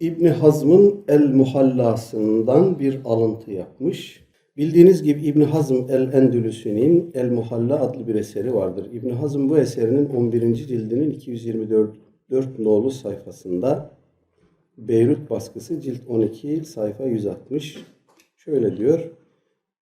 İbni Hazm'ın El Muhallası'ndan bir alıntı yapmış. Bildiğiniz gibi İbni Hazm El Endülüsü'nün El Muhalla adlı bir eseri vardır. İbni Hazm bu eserinin 11. cildinin 224 4 nolu sayfasında Beyrut baskısı cilt 12 sayfa 160 şöyle diyor.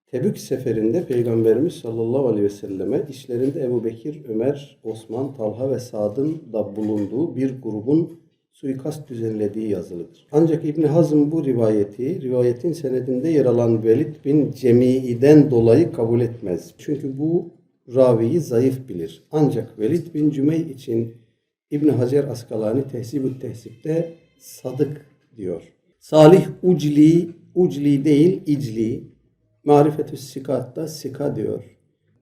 Tebük seferinde Peygamberimiz sallallahu aleyhi ve selleme işlerinde Ebu Bekir, Ömer, Osman, Talha ve Sad'ın da bulunduğu bir grubun suikast düzenlediği yazılıdır. Ancak İbni Hazm bu rivayeti, rivayetin senedinde yer alan Velid bin Cemi'den dolayı kabul etmez. Çünkü bu raviyi zayıf bilir. Ancak Velid bin Cümey için İbn Hacer Askalani Tehzib-ü Tehzib'de sadık diyor. Salih Ucli, Ucli değil İcli, Marifetü Sikat'ta Sika diyor.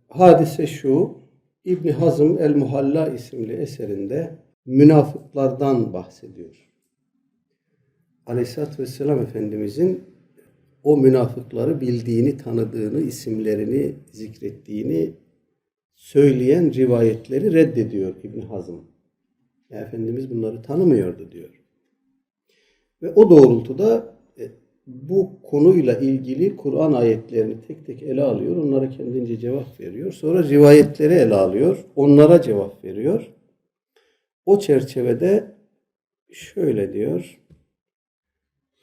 Hadise şu, İbn Hazm El Muhalla isimli eserinde münafıklardan bahsediyor. Aleyhisselatü Vesselam Efendimizin o münafıkları bildiğini, tanıdığını, isimlerini zikrettiğini söyleyen rivayetleri reddediyor İbn Hazm. Ya Efendimiz bunları tanımıyordu diyor. Ve o doğrultuda e, bu konuyla ilgili Kur'an ayetlerini tek tek ele alıyor. Onlara kendince cevap veriyor. Sonra rivayetleri ele alıyor. Onlara cevap veriyor. O çerçevede şöyle diyor.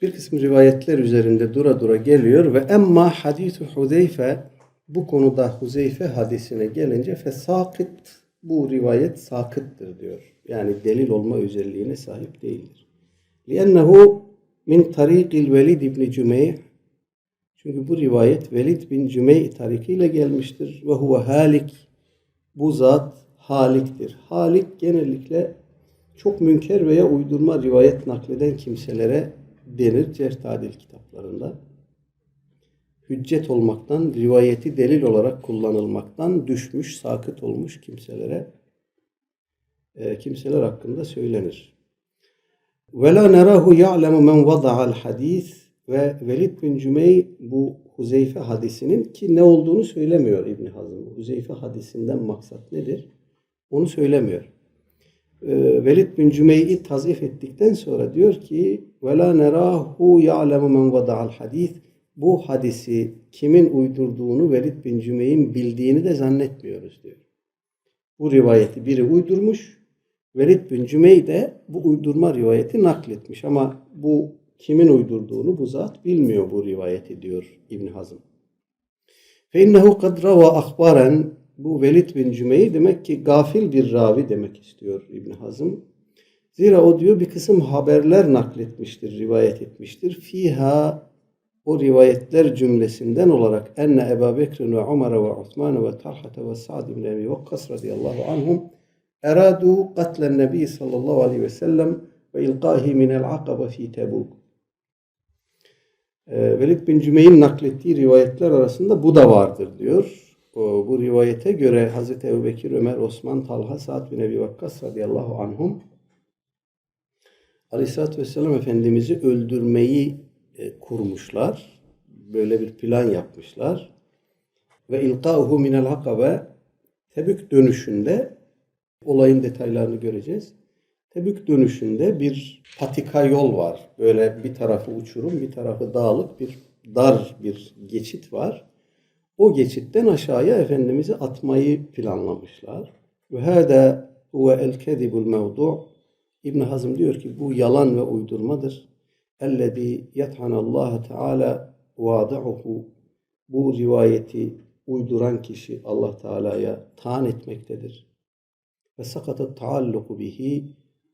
Bir kısım rivayetler üzerinde dura dura geliyor ve emma hadithu Huzeyfe bu konuda Huzeyfe hadisine gelince fesakit bu rivayet sakıttır diyor. Yani delil olma özelliğine sahip değildir. لِأَنَّهُ min tarikil Velid ibn Cümeyh çünkü bu rivayet Velid bin Cümeyh tarikiyle gelmiştir ve huve halik bu zat haliktir. Halik genellikle çok münker veya uydurma rivayet nakleden kimselere denir cerh tadil kitaplarında. Hüccet olmaktan, rivayeti delil olarak kullanılmaktan düşmüş, sakıt olmuş kimselere e, kimseler hakkında söylenir. Ve la nerahu ya'lemu men vada'al hadis ve Velid bin Cümey bu Huzeyfe hadisinin ki ne olduğunu söylemiyor İbn Hazm. Huzeyfe hadisinden maksat nedir? Onu söylemiyor. Ee, Velid bin Cümey'i tazif ettikten sonra diyor ki la nerahu ya'lemu men vada'al hadis bu hadisi kimin uydurduğunu Velid bin Cümey'in bildiğini de zannetmiyoruz diyor. Bu rivayeti biri uydurmuş. Velid bin Cümey de bu uydurma rivayeti nakletmiş ama bu kimin uydurduğunu bu zat bilmiyor bu rivayeti diyor İbn. Fe innehu kad rava ahbaren bu Velid bin Cümey demek ki gafil bir ravi demek istiyor İbn Hazm. Zira o diyor bir kısım haberler nakletmiştir, rivayet etmiştir. Fiha o rivayetler cümlesinden olarak enne Ebu Bekir ve Ömer ve Osman ve Talha ve Sa'd bin Ebi Vakkas radıyallahu anhum eradu katlen nebi sallallahu aleyhi ve sellem ve ilqahi minel akaba fi Tebuk. Ee, Velid bin Cümey'in naklettiği rivayetler arasında bu da vardır diyor. Bu rivayete göre Hazreti Ebu Bekir, Ömer, Osman, Talha, Sa'd bin Ebi Vakkas radıyallahu anhum Aleyhisselatü Vesselam Efendimiz'i öldürmeyi e, kurmuşlar. Böyle bir plan yapmışlar. Ve ilkâhu minel hakabe Tebük dönüşünde olayın detaylarını göreceğiz. Tebük dönüşünde bir patika yol var. Böyle bir tarafı uçurum, bir tarafı dağlık bir dar bir geçit var. O geçitten aşağıya Efendimiz'i atmayı planlamışlar. Ve hâdâ huve el kezibul mevdu' İbn Hazm diyor ki bu yalan ve uydurmadır. Ellezî yethanallâhe Teala vâda'uhu bu rivayeti uyduran kişi Allah Teala'ya taan etmektedir. Ve sakatat taalluku bihi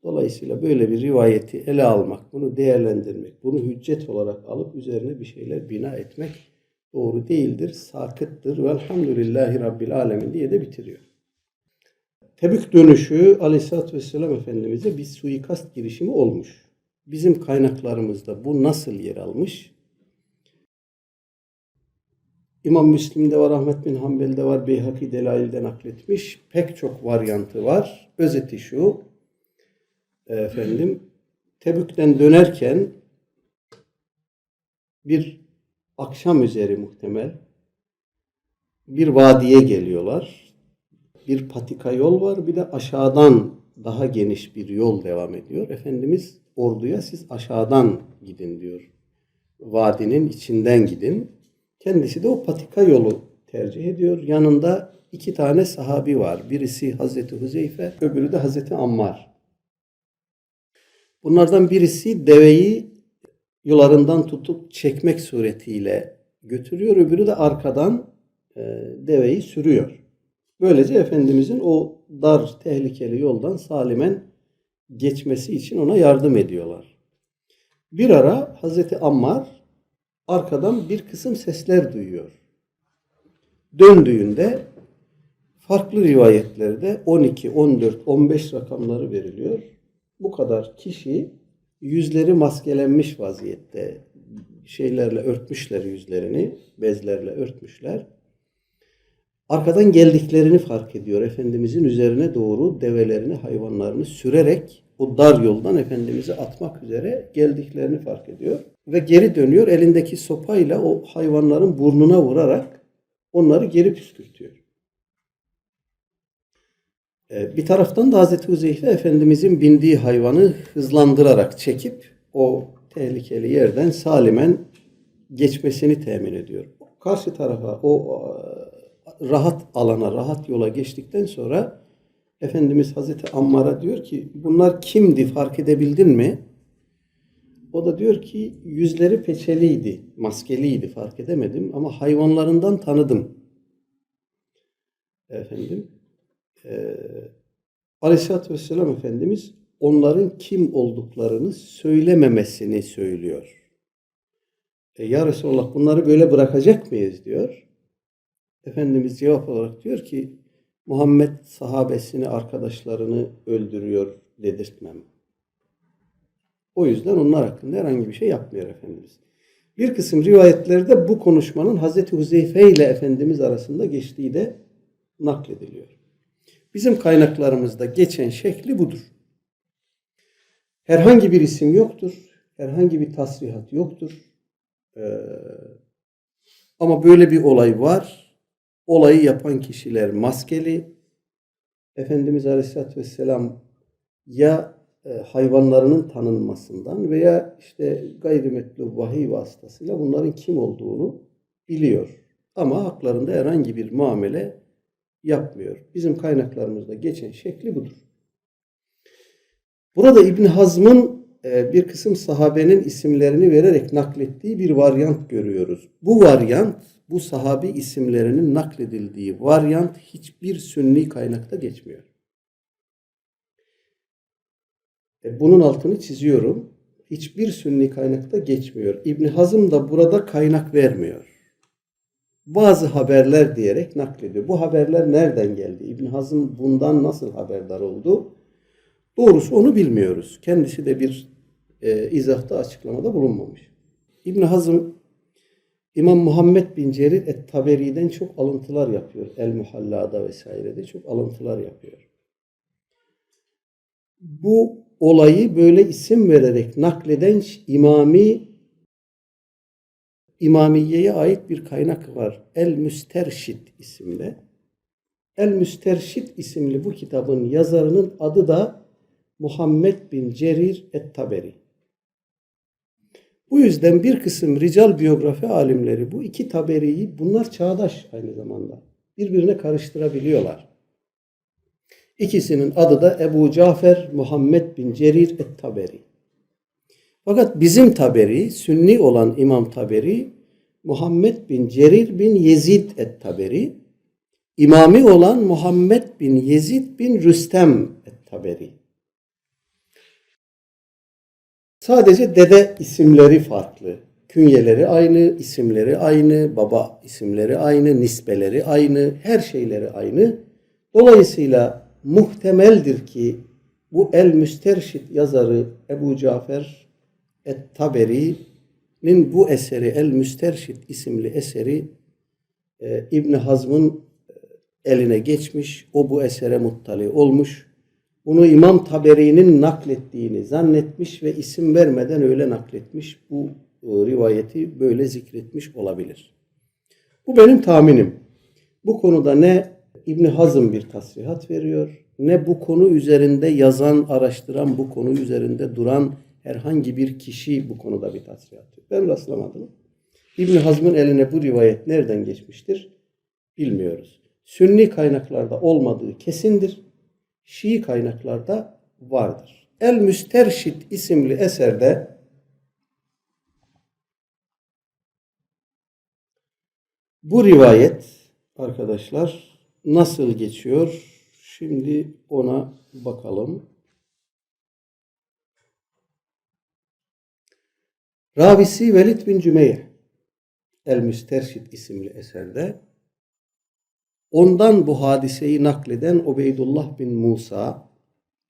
dolayısıyla böyle bir rivayeti ele almak, bunu değerlendirmek, bunu hüccet olarak alıp üzerine bir şeyler bina etmek doğru değildir, sakıttır. Velhamdülillahi Rabbil Alemin diye de bitiriyor. Tebük dönüşü Aleyhisselatü Vesselam Efendimiz'e bir suikast girişimi olmuş. Bizim kaynaklarımızda bu nasıl yer almış? İmam Müslim'de var, Ahmet bin Hanbel'de var, Beyhaki Delail'de nakletmiş. Pek çok varyantı var. Özeti şu, efendim, Tebük'ten dönerken bir akşam üzeri muhtemel bir vadiye geliyorlar. Bir patika yol var, bir de aşağıdan daha geniş bir yol devam ediyor. Efendimiz orduya siz aşağıdan gidin diyor. Vadinin içinden gidin. Kendisi de o patika yolu tercih ediyor. Yanında iki tane sahabi var. Birisi Hazreti Huzeyfe, öbürü de Hazreti Ammar. Bunlardan birisi deveyi yularından tutup çekmek suretiyle götürüyor. Öbürü de arkadan e, deveyi sürüyor. Böylece Efendimizin o dar, tehlikeli yoldan salimen geçmesi için ona yardım ediyorlar. Bir ara Hazreti Ammar arkadan bir kısım sesler duyuyor. Döndüğünde farklı rivayetlerde 12, 14, 15 rakamları veriliyor. Bu kadar kişi yüzleri maskelenmiş vaziyette şeylerle örtmüşler yüzlerini, bezlerle örtmüşler. Arkadan geldiklerini fark ediyor. Efendimizin üzerine doğru develerini, hayvanlarını sürerek o dar yoldan Efendimiz'i atmak üzere geldiklerini fark ediyor. Ve geri dönüyor. Elindeki sopayla o hayvanların burnuna vurarak onları geri püskürtüyor. Ee, Bir taraftan da Hazreti Huzeyfe Efendimizin bindiği hayvanı hızlandırarak çekip o tehlikeli yerden salimen geçmesini temin ediyor. Karşı tarafa o e, rahat alana, rahat yola geçtikten sonra Efendimiz Hazreti Ammar'a diyor ki bunlar kimdi fark edebildin mi? O da diyor ki yüzleri peçeliydi, maskeliydi fark edemedim ama hayvanlarından tanıdım. Efendim e, Aleyhisselatü Vesselam Efendimiz onların kim olduklarını söylememesini söylüyor. E, ya Resulallah bunları böyle bırakacak mıyız diyor. Efendimiz cevap olarak diyor ki Muhammed sahabesini, arkadaşlarını öldürüyor dedirtmem. O yüzden onlar hakkında herhangi bir şey yapmıyor Efendimiz. Bir kısım rivayetlerde bu konuşmanın Hazreti Huzeyfe ile Efendimiz arasında geçtiği de naklediliyor. Bizim kaynaklarımızda geçen şekli budur. Herhangi bir isim yoktur. Herhangi bir tasrihat yoktur. Ee, ama böyle bir olay var. Olayı yapan kişiler maskeli. Efendimiz Aleyhisselatü Vesselam ya e, hayvanlarının tanınmasından veya işte gayrimetlu vahiy vasıtasıyla bunların kim olduğunu biliyor. Ama haklarında herhangi bir muamele yapmıyor. Bizim kaynaklarımızda geçen şekli budur. Burada İbn Hazm'ın e, bir kısım sahabenin isimlerini vererek naklettiği bir varyant görüyoruz. Bu varyant, bu sahabi isimlerinin nakledildiği varyant hiçbir sünni kaynakta geçmiyor. E, Bunun altını çiziyorum. Hiçbir sünni kaynakta geçmiyor. İbn Hazm da burada kaynak vermiyor. Bazı haberler diyerek naklediyor. Bu haberler nereden geldi? İbn Hazm bundan nasıl haberdar oldu? Doğrusu onu bilmiyoruz. Kendisi de bir e, izahta açıklamada bulunmamış. İbn Hazm İmam Muhammed bin Cerir et-Taberi'den çok alıntılar yapıyor. El-Muhalla'da vesairede çok alıntılar yapıyor. Bu olayı böyle isim vererek nakleden İmami İmamiye'ye ait bir kaynak var. El-Müsterşid isimli. El-Müsterşid isimli bu kitabın yazarının adı da Muhammed bin Cerir et-Taberi. Bu yüzden bir kısım rical biyografi alimleri bu iki taberiyi bunlar çağdaş aynı zamanda birbirine karıştırabiliyorlar. İkisinin adı da Ebu Cafer Muhammed bin Cerir et-Taberi. Fakat bizim Taberi, Sünni olan İmam Taberi, Muhammed bin Cerir bin Yezid et-Taberi, İmami olan Muhammed bin Yezid bin Rüstem et-Taberi. Sadece dede isimleri farklı. Künyeleri aynı, isimleri aynı, baba isimleri aynı, nisbeleri aynı, her şeyleri aynı. Dolayısıyla muhtemeldir ki bu El Müsterşid yazarı Ebu Cafer Et-Taberi'nin bu eseri El Müsterşid isimli eseri e, İbn Hazm'ın eline geçmiş. O bu esere muttali olmuş. Bunu İmam Taberi'nin naklettiğini zannetmiş ve isim vermeden öyle nakletmiş. Bu e, rivayeti böyle zikretmiş olabilir. Bu benim tahminim. Bu konuda ne İbn Hazm bir tasrihat veriyor, ne bu konu üzerinde yazan, araştıran, bu konu üzerinde duran herhangi bir kişi bu konuda bir tasriyat yok. Ben rastlamadım. İbn Hazm'ın eline bu rivayet nereden geçmiştir? Bilmiyoruz. Sünni kaynaklarda olmadığı kesindir. Şii kaynaklarda vardır. El Müsterşit isimli eserde bu rivayet arkadaşlar nasıl geçiyor? Şimdi ona bakalım. Ravisi Velid bin Cümeyh El Müsterşid isimli eserde ondan bu hadiseyi nakleden Ubeydullah bin Musa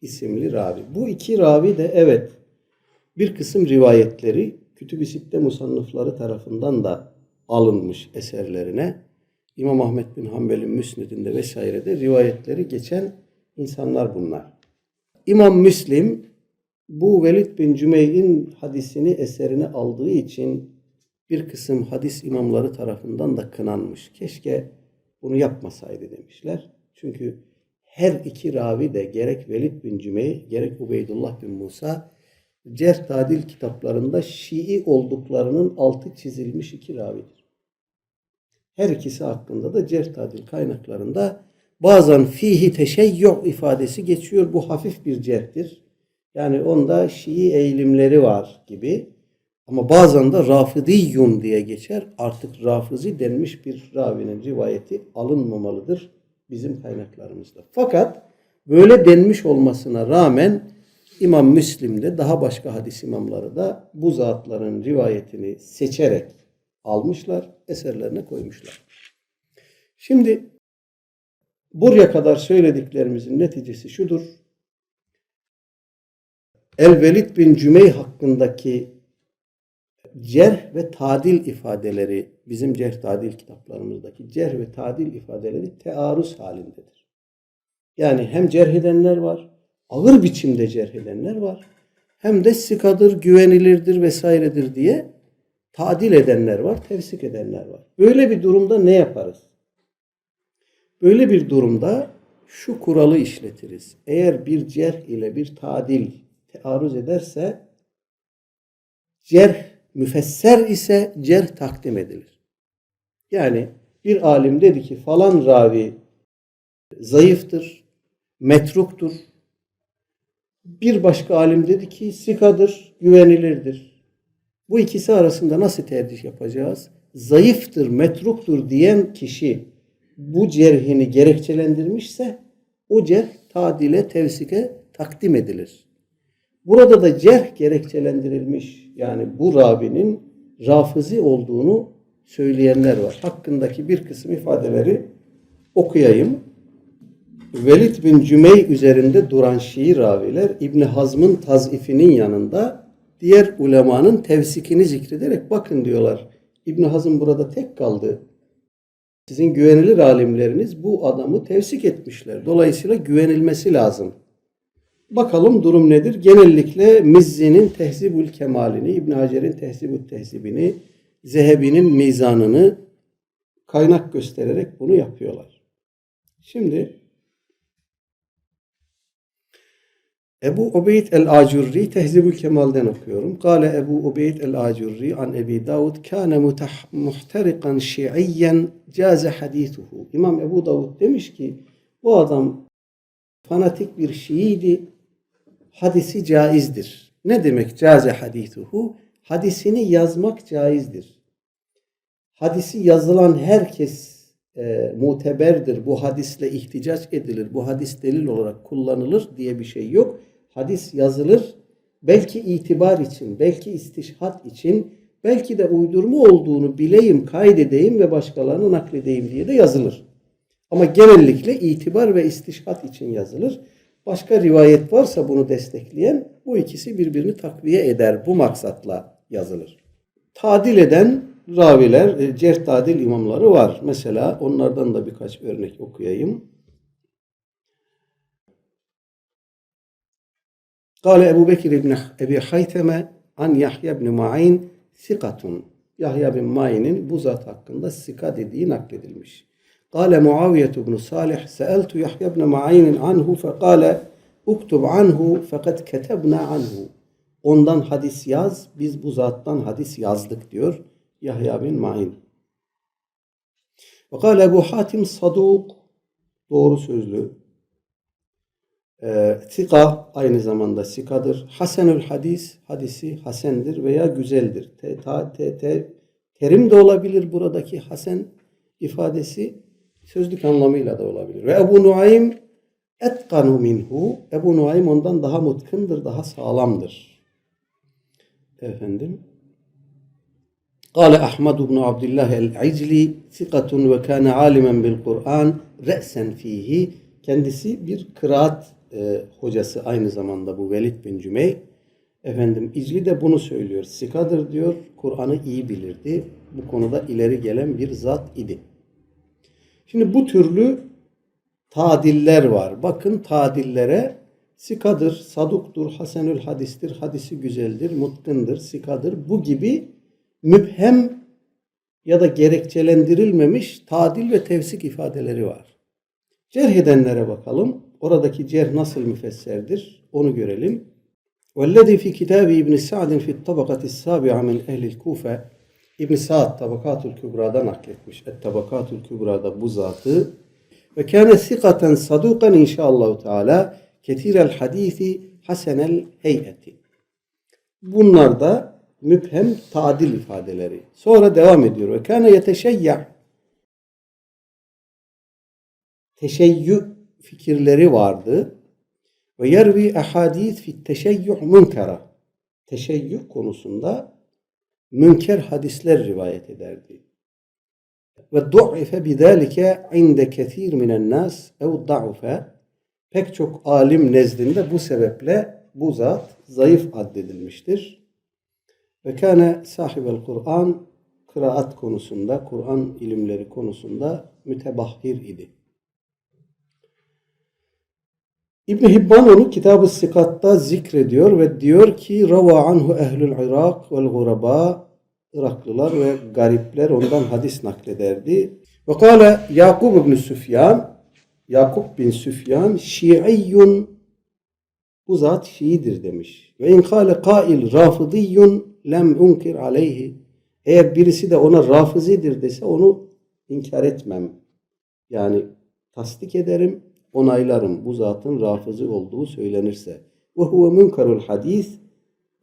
isimli ravi. Bu iki ravi de evet bir kısım rivayetleri Kütüb-i Sitte musannıfları tarafından da alınmış eserlerine. İmam Ahmet bin Hanbel'in Müsned'inde vesairede rivayetleri geçen insanlar bunlar. İmam Müslim bu Velid bin Cümeyh'in hadisini eserine aldığı için bir kısım hadis imamları tarafından da kınanmış. Keşke bunu yapmasaydı demişler. Çünkü her iki ravi de gerek Velid bin Cümeyh gerek Ubeydullah bin Musa Cerh Tadil kitaplarında Şii olduklarının altı çizilmiş iki ravidir. Her ikisi hakkında da Cerh Tadil kaynaklarında bazen fihi teşeyyü ifadesi geçiyor. Bu hafif bir cerhtir. Yani onda Şii eğilimleri var gibi. Ama bazen de Rafidiyun diye geçer. Artık Rafizi denmiş bir ravinin rivayeti alınmamalıdır bizim kaynaklarımızda. Fakat böyle denmiş olmasına rağmen İmam Müslim'de daha başka hadis imamları da bu zatların rivayetini seçerek almışlar, eserlerine koymuşlar. Şimdi buraya kadar söylediklerimizin neticesi şudur. El-Velid bin Cümey hakkındaki cerh ve tadil ifadeleri bizim cerh tadil kitaplarımızdaki cerh ve tadil ifadeleri tearruz halindedir. Yani hem cerh edenler var, ağır biçimde cerh edenler var. Hem de sikadır, güvenilirdir vesairedir diye tadil edenler var, tevsik edenler var. Böyle bir durumda ne yaparız? Böyle bir durumda şu kuralı işletiriz. Eğer bir cerh ile bir tadil tearruz ederse cerh müfesser ise cerh takdim edilir. Yani bir alim dedi ki falan ravi zayıftır, metruktur. Bir başka alim dedi ki sikadır, güvenilirdir. Bu ikisi arasında nasıl tercih yapacağız? Zayıftır, metruktur diyen kişi bu cerhini gerekçelendirmişse o cerh tadile, tevsike takdim edilir. Burada da cerh gerekçelendirilmiş yani bu ravinin rafizi olduğunu söyleyenler var. Hakkındaki bir kısım ifadeleri okuyayım. Velid bin Cümey üzerinde duran Şii raviler İbni Hazm'ın tazifinin yanında diğer ulemanın tevsikini zikrederek bakın diyorlar. İbni Hazm burada tek kaldı. Sizin güvenilir alimleriniz bu adamı tevsik etmişler. Dolayısıyla güvenilmesi lazım. Bakalım durum nedir? Genellikle Mizzi'nin Tehzibül Kemalini, İbn Hacer'in Tehzibül Tehzibini, Zehebi'nin mizanını kaynak göstererek bunu yapıyorlar. Şimdi Ebu Ubeyd el-Acurri Tehzibül Kemal'den okuyorum. Kale Ebu Ubeyd el-Acurri an Ebi Davud kâne muhtarikan şiiyyen caze hadithuhu. İmam Ebu Davud demiş ki bu adam fanatik bir Şiiydi. Hadisi caizdir. Ne demek caze hadithuhu? Hadisini yazmak caizdir. Hadisi yazılan herkes e, muteberdir. Bu hadisle ihticaç edilir. Bu hadis delil olarak kullanılır diye bir şey yok. Hadis yazılır. Belki itibar için, belki istişhat için, belki de uydurma olduğunu bileyim, kaydedeyim ve başkalarına nakledeyim diye de yazılır. Ama genellikle itibar ve istişhat için yazılır. Başka rivayet varsa bunu destekleyen bu ikisi birbirini takviye eder. Bu maksatla yazılır. Tadil eden raviler, e, cerh tadil imamları var. Mesela onlardan da birkaç örnek okuyayım. قال Ebu Bekir ibn Ebi Hayteme an Yahya ibn Ma'in sikatun. Yahya bin Ma'in'in bu zat hakkında sika dediği nakledilmiş. قال معاوية بن صالح سألت يحيى بن معين عنه فقال اكتب عنه فقد كتبنا عنه ondan hadis yaz, biz bu zattan hadis yazdık diyor Yahya bin Ma'in. Ve kâle Ebu Hatim saduk, doğru sözlü. E, sika aynı zamanda sikadır. Hasenül hadis, hadisi hasendir veya güzeldir. Te, ta, te, te, terim de olabilir buradaki hasen ifadesi sözlük anlamıyla da olabilir. Ve Ebu Nuaym etkanu minhu. Ebu Nuaym ondan daha mutkındır, daha sağlamdır. Efendim. قال أحمد بن عبد الله العجلي ثقة وكان عالما بالقرآن رأسا فيه kendisi bir kıraat e, hocası aynı zamanda bu Velid bin Cümey. Efendim İcli de bunu söylüyor. Sikadır diyor. Kur'an'ı iyi bilirdi. Bu konuda ileri gelen bir zat idi. Şimdi bu türlü tadiller var. Bakın tadillere sikadır, saduktur, hasenül hadistir, hadisi güzeldir, mutkındır, sikadır. Bu gibi müphem ya da gerekçelendirilmemiş tadil ve tevsik ifadeleri var. Cerh edenlere bakalım. Oradaki cerh nasıl müfesserdir? Onu görelim. وَالَّذِي فِي كِتَابِ İbn Sa'd فِي الطَّبَقَةِ السَّابِعَ مِنْ اَهْلِ الْكُوفَةِ İbn Sa'd Tabakatul Kübra'da nakletmiş. Et Tabakatul Kübra'da bu zatı ve kâne sikaten sadukan inşaallah teala ketirel hadisi hasenel heyeti. Bunlar da müphem tadil ifadeleri. Sonra devam ediyor. Ve kâne yeteşeyya teşeyyü fikirleri vardı. Ve yervi ahadis fi teşeyyü münkara. Teşeyyü konusunda münker hadisler rivayet ederdi. Ve du'ife bidalike inde kethir minen nas ev da'ufe pek çok alim nezdinde bu sebeple bu zat zayıf addedilmiştir. Ve kâne sahibel Kur'an kıraat konusunda, Kur'an ilimleri konusunda mütebahhir idi. İbn Hibban onu Kitab-ı Sikat'ta zikrediyor ve diyor ki rava anhu ehlül Irak vel guraba Iraklılar ve garipler ondan hadis naklederdi. Ve kâle Yakub ibn Süfyan Yakup bin Süfyan Şiiyyun bu zat Şiidir demiş. Ve in kâle kail rafıdiyyun lem unkir aleyhi eğer birisi de ona rafızidir dese onu inkar etmem. Yani tasdik ederim, onaylarım bu zatın rafızı olduğu söylenirse. Ve huve münkerul hadis,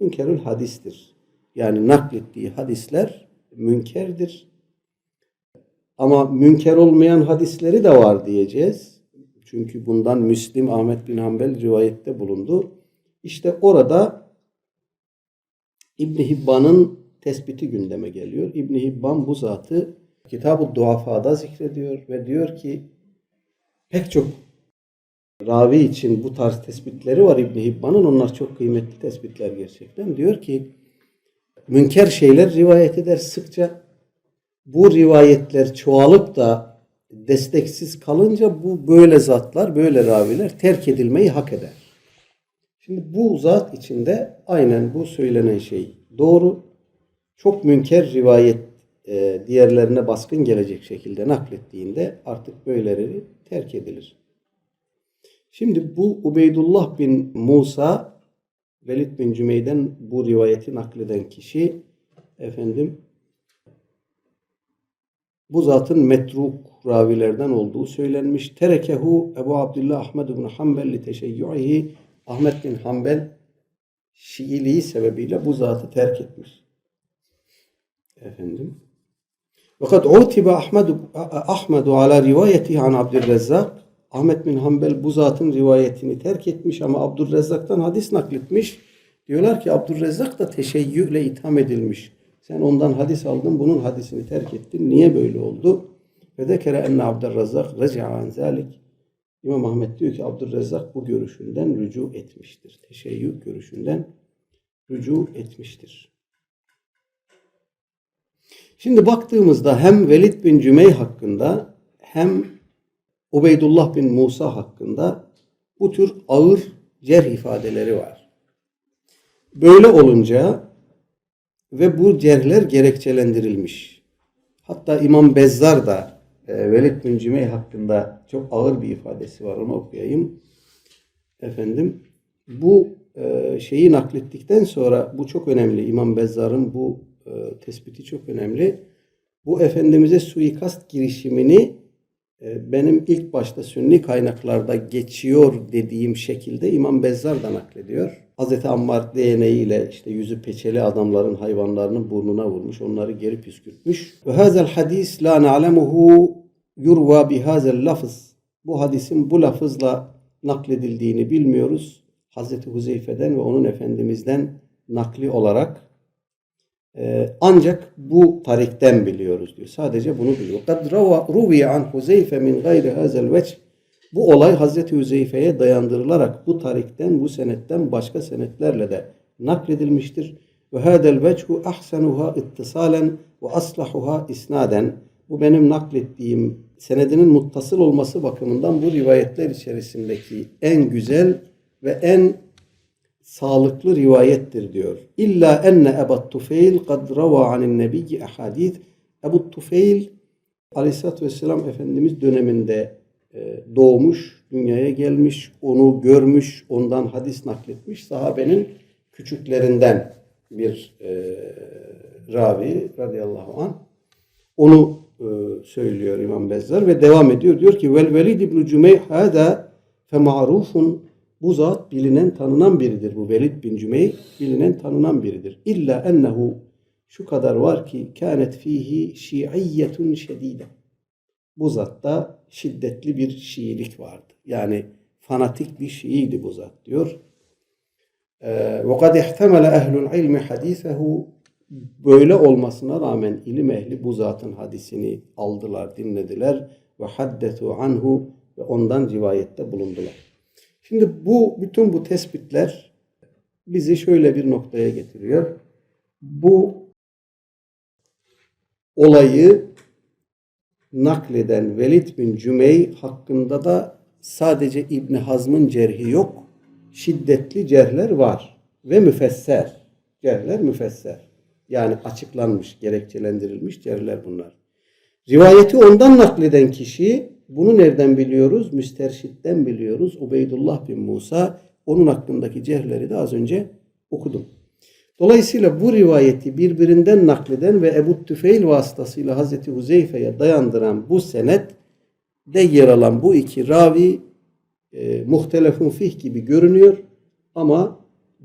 münkerul hadistir. Yani naklettiği hadisler münkerdir. Ama münker olmayan hadisleri de var diyeceğiz. Çünkü bundan Müslim Ahmet bin Hanbel rivayette bulundu. İşte orada İbn Hibban'ın tespiti gündeme geliyor. İbn Hibban bu zatı Kitab-ı Duafa'da zikrediyor ve diyor ki pek çok ravi için bu tarz tespitleri var İbn Hibban'ın. Onlar çok kıymetli tespitler gerçekten. Diyor ki münker şeyler rivayet eder sıkça. Bu rivayetler çoğalıp da desteksiz kalınca bu böyle zatlar, böyle raviler terk edilmeyi hak eder. Şimdi bu zat içinde aynen bu söylenen şey doğru. Çok münker rivayet e, diğerlerine baskın gelecek şekilde naklettiğinde artık böyleleri terk edilir. Şimdi bu Ubeydullah bin Musa Velid bin Cümey'den bu rivayeti nakleden kişi efendim bu zatın metruk ravilerden olduğu söylenmiş. Terekehu Ebu Abdullah Ahmed bin Hanbel li teşeyyu'ihi Ahmet bin Hanbel Şiiliği sebebiyle bu zatı terk etmiş. Efendim. Fakat utiba Ahmed Ahmed ala rivayeti an Abdurrezzak Ahmet bin Hanbel bu zatın rivayetini terk etmiş ama Abdurrezzak'tan hadis nakletmiş. Diyorlar ki Abdurrezzak da teşeyyüyle itham edilmiş. Sen ondan hadis aldın, bunun hadisini terk ettin. Niye böyle oldu? Ve dekere enne Abdurrezzak reca'a an zalik. İmam Ahmet diyor ki Abdurrezzak bu görüşünden rücu etmiştir. Teşeyyü görüşünden rücu etmiştir. Şimdi baktığımızda hem Velid bin Cümey hakkında hem Ubeydullah bin Musa hakkında bu tür ağır cerh ifadeleri var. Böyle olunca ve bu cerhler gerekçelendirilmiş. Hatta İmam Bezzar da e, Velid bin Cümey hakkında çok ağır bir ifadesi var. Onu okuyayım. Efendim bu e, şeyi naklettikten sonra bu çok önemli. İmam Bezzar'ın bu e, tespiti çok önemli. Bu Efendimiz'e suikast girişimini benim ilk başta sünni kaynaklarda geçiyor dediğim şekilde İmam Bezzar da naklediyor. Hazreti Ammar değneğiyle işte yüzü peçeli adamların hayvanlarının burnuna vurmuş. Onları geri püskürtmüş. Ve hazel hadis la na'lemuhu yurva bihazel lafız. Bu hadisin bu lafızla nakledildiğini bilmiyoruz. Hazreti Huzeyfe'den ve onun Efendimiz'den nakli olarak ee, ancak bu tarikten biliyoruz diyor. Sadece bunu biliyor. Kad ruviye an Huzeyfe min gayri hazel veç. Bu olay Hazreti Huzeyfe'ye dayandırılarak bu tarikten, bu senetten başka senetlerle de nakledilmiştir. Ve hadel vechu ahsanuha ittisalen ve aslahuha isnaden. Bu benim naklettiğim senedinin muttasıl olması bakımından bu rivayetler içerisindeki en güzel ve en sağlıklı rivayettir diyor. İlla enne Ebu Tufeil kad rava anin nebiyyi ahadith. Ebu Tufeil Aleyhisselatü Vesselam Efendimiz döneminde e, doğmuş, dünyaya gelmiş, onu görmüş, ondan hadis nakletmiş. Sahabenin küçüklerinden bir e, ravi radıyallahu anh. Onu e, söylüyor İmam Bezzar ve devam ediyor. Diyor ki vel velid ibn Cümeyh hada fe ma'rufun bu zat bilinen tanınan biridir. Bu Velid bin Cümeyh bilinen tanınan biridir. İlla ennehu şu kadar var ki kânet fihi şiiyyetun şedide. Bu zatta şiddetli bir Şiilik vardı. Yani fanatik bir Şiiydi bu zat diyor. Ve kad ihtemele ehlul ilmi hadisehu böyle olmasına rağmen ilim ehli bu zatın hadisini aldılar, dinlediler ve haddetu anhu ve ondan rivayette bulundular. Şimdi bu bütün bu tespitler bizi şöyle bir noktaya getiriyor. Bu olayı nakleden Velid bin Cümey hakkında da sadece İbni Hazm'ın cerhi yok. Şiddetli cerhler var ve müfesser. Cerhler müfesser. Yani açıklanmış, gerekçelendirilmiş cerhler bunlar. Rivayeti ondan nakleden kişi bunu nereden biliyoruz? Müsterşitten biliyoruz. Ubeydullah bin Musa onun hakkındaki cerhleri de az önce okudum. Dolayısıyla bu rivayeti birbirinden nakleden ve Ebu Tüfeil vasıtasıyla Hazreti Huzeyfe'ye dayandıran bu senet de yer alan bu iki ravi e, muhtelefun fih gibi görünüyor ama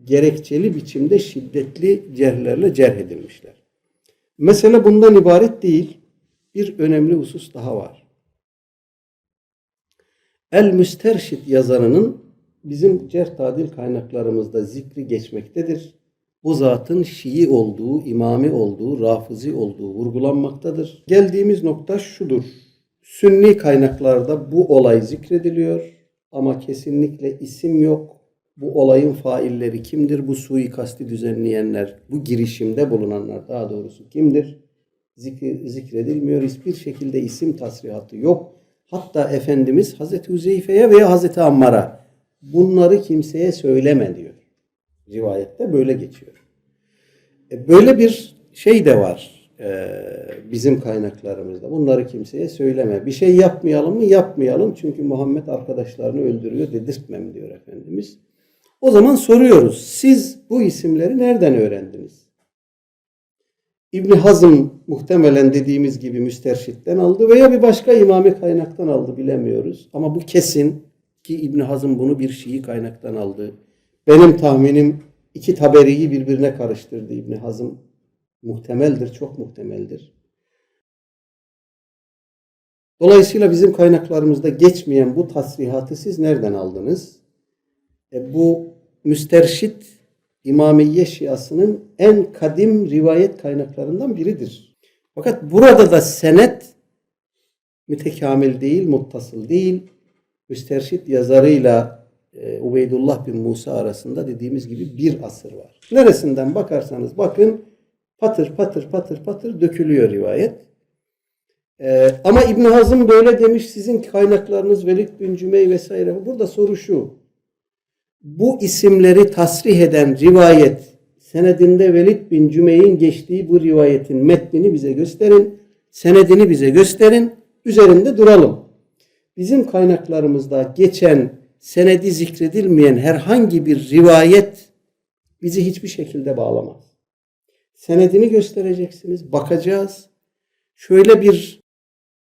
gerekçeli biçimde şiddetli cerhlerle cerh edilmişler. Mesele bundan ibaret değil. Bir önemli husus daha var. El Müsterşid yazarının bizim cerh tadil kaynaklarımızda zikri geçmektedir. Bu zatın Şii olduğu, imami olduğu, rafizi olduğu vurgulanmaktadır. Geldiğimiz nokta şudur. Sünni kaynaklarda bu olay zikrediliyor ama kesinlikle isim yok. Bu olayın failleri kimdir? Bu suikasti düzenleyenler, bu girişimde bulunanlar daha doğrusu kimdir? Zikredilmiyor. Hiçbir şekilde isim tasrihatı yok. Hatta Efendimiz Hazreti Huzeyfe'ye veya Hazreti Ammar'a bunları kimseye söyleme diyor. Rivayette böyle geçiyor. E, böyle bir şey de var e, bizim kaynaklarımızda. Bunları kimseye söyleme. Bir şey yapmayalım mı? Yapmayalım. Çünkü Muhammed arkadaşlarını öldürüyor dedirtmem diyor Efendimiz. O zaman soruyoruz. Siz bu isimleri nereden öğrendiniz? İbni Hazım muhtemelen dediğimiz gibi müsterşitten aldı veya bir başka imami kaynaktan aldı bilemiyoruz. Ama bu kesin ki İbni Hazım bunu bir Şii kaynaktan aldı. Benim tahminim iki taberiyi birbirine karıştırdı İbni Hazım. Muhtemeldir, çok muhtemeldir. Dolayısıyla bizim kaynaklarımızda geçmeyen bu tasrihatı siz nereden aldınız? E, bu müsterşit İmamiye Şiasının en kadim rivayet kaynaklarından biridir. Fakat burada da senet mütekamil değil, muttasıl değil. Müsterşit yazarıyla e, Ubeydullah bin Musa arasında dediğimiz gibi bir asır var. Neresinden bakarsanız bakın patır patır patır patır dökülüyor rivayet. E, ama İbn Hazım böyle demiş sizin kaynaklarınız Velid bin Cümey vesaire. Burada soru şu bu isimleri tasrih eden rivayet senedinde Velid bin Cümey'in geçtiği bu rivayetin metnini bize gösterin. Senedini bize gösterin. Üzerinde duralım. Bizim kaynaklarımızda geçen senedi zikredilmeyen herhangi bir rivayet bizi hiçbir şekilde bağlamaz. Senedini göstereceksiniz, bakacağız. Şöyle bir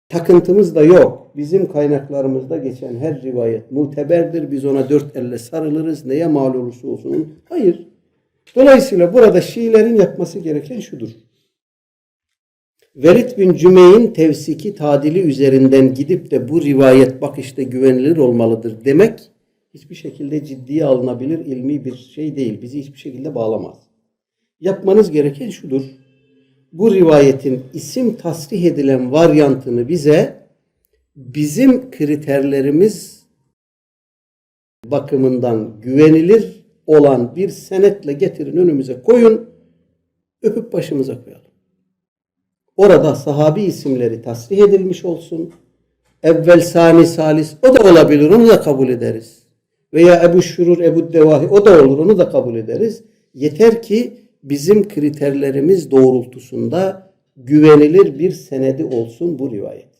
takıntımız da yok. Bizim kaynaklarımızda geçen her rivayet muteberdir. Biz ona dört elle sarılırız. Neye mal olursa olsun. Hayır. Dolayısıyla burada Şiilerin yapması gereken şudur. Velid bin Cümey'in tevsiki tadili üzerinden gidip de bu rivayet bak işte güvenilir olmalıdır demek hiçbir şekilde ciddiye alınabilir ilmi bir şey değil. Bizi hiçbir şekilde bağlamaz. Yapmanız gereken şudur. Bu rivayetin isim tasrih edilen varyantını bize bizim kriterlerimiz bakımından güvenilir olan bir senetle getirin önümüze koyun, öpüp başımıza koyalım. Orada sahabi isimleri tasrih edilmiş olsun. Evvel, sani, salis o da olabilir onu da kabul ederiz. Veya Ebu Şurur, Ebu Devahi o da olur onu da kabul ederiz. Yeter ki bizim kriterlerimiz doğrultusunda güvenilir bir senedi olsun bu rivayet.